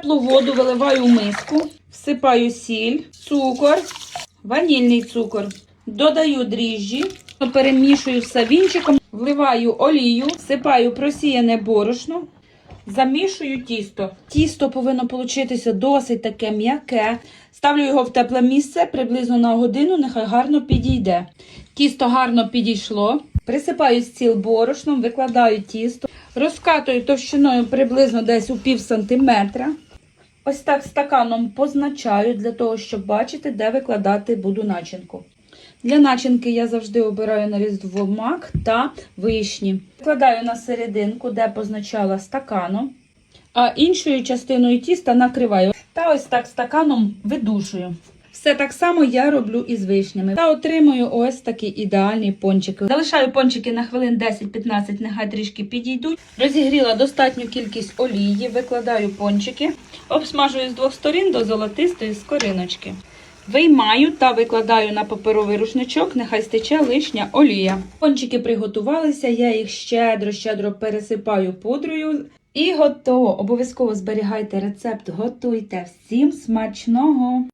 Теплу воду виливаю в миску, всипаю сіль, цукор, ванільний цукор. Додаю дріжджі, перемішую все вінчиком, вливаю олію, всипаю просіяне борошно, замішую тісто. Тісто повинно получитися досить таке м'яке. Ставлю його в тепле місце приблизно на годину, нехай гарно підійде. Тісто гарно підійшло. Присипаю стіл борошном, викладаю тісто, розкатую товщиною приблизно десь у пів сантиметра. Ось так стаканом позначаю для того, щоб бачити, де викладати буду начинку. Для начинки я завжди обираю на різдво мак та вишні. Викладаю на серединку, де позначала стаканом, а іншою частиною тіста накриваю. Та ось так стаканом видушую. Все так само я роблю і з вишнями. Та отримую ось такі ідеальні пончики. Залишаю пончики на хвилин 10-15, нехай трішки підійдуть. Розігріла достатню кількість олії, викладаю пончики, обсмажую з двох сторін до золотистої скориночки. Виймаю та викладаю на паперовий рушничок, нехай стече лишня олія. Пончики приготувалися, я їх щедро-щедро пересипаю пудрою. І готово. Обов'язково зберігайте рецепт, готуйте. Всім смачного!